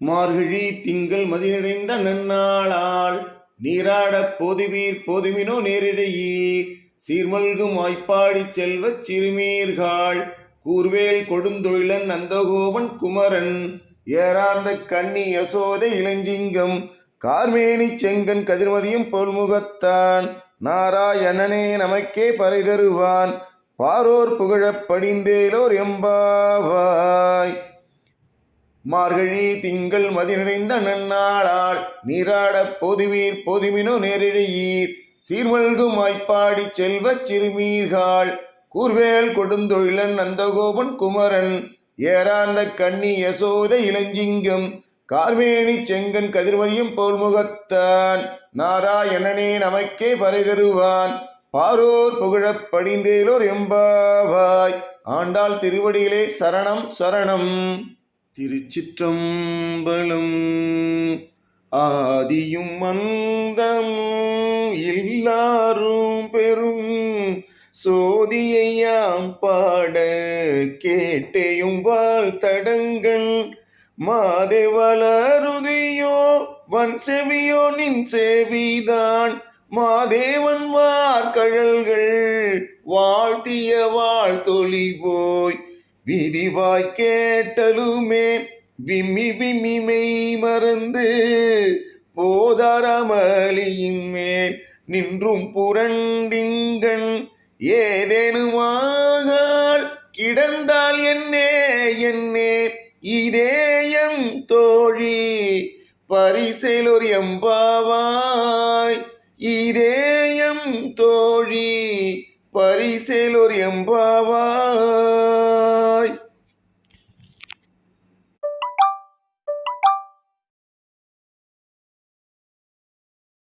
மார்கழி திங்கள் மதிநிறைந்த நன்னாளால் நீராடப் போதுவீர் போதுமினோ நேரிடையீர் சீர்மல்கும் வாய்ப்பாடி செல்வச் சிறுமீர்கள் கூர்வேல் கொடுந்தொழிலன் நந்தகோபன் குமரன் ஏறார்ந்த கண்ணி யசோதை இளஞ்சிங்கம் கார்மேனி செங்கன் கதிர்மதியும் பொல்முகத்தான் நாராயணனே நமக்கே பறை தருவான் பாரோர் புகழப் படிந்தேலோர் எம்பாவாய். மார்கழி திங்கள் மதி நிறைந்த நன்னாளால் நீராடப் பொதுவீர் பொதுமினோ நேரிழையீர். சீர்மல்கும் வாய்ப்பாடி செல்வச் சிறுமீர்கள் கூர்வேல் கொடுந்தொழிலன் நந்தகோபன் குமரன். ஏறார்ந்த கண்ணி யசோத இளஞ்சிங்கம். கார்மேனி செங்கன் கதிர்மதியும் போல்முகத்தான். நாராயணனே நமக்கே பறை தருவான் பாரோர் புகழப் படிந்தேலோர் எம்பாவாய். ஆண்டாள் திருவடியிலே சரணம் சரணம். திருச்சிற்றம்பலம். ஆதியும் மந்தம் எல்லாரும் பெரும் சோதியையாம் பாட கேட்டேயும் வாழ்த்தடங்கள். மாதே வளருதியோ வன் செவியோ நின் செவிதான். மாதேவன் வார்கழல்கள் வாழ்த்திய வாழ்த்தொழி போய் விதிவாய் கேட்டலுமே விம்மி விம்மி மெய் மறந்து போதாரமலியின் மேல் நின்றும் புரண்டிங்கண் ஏதேனுமாகால் கிடந்தால் என்னே என்னே இதேயம் தோழி பரிசேலோர் எம்பாவாய் இதேயம் தோழி பரிசேலோர் எம்பாவாய்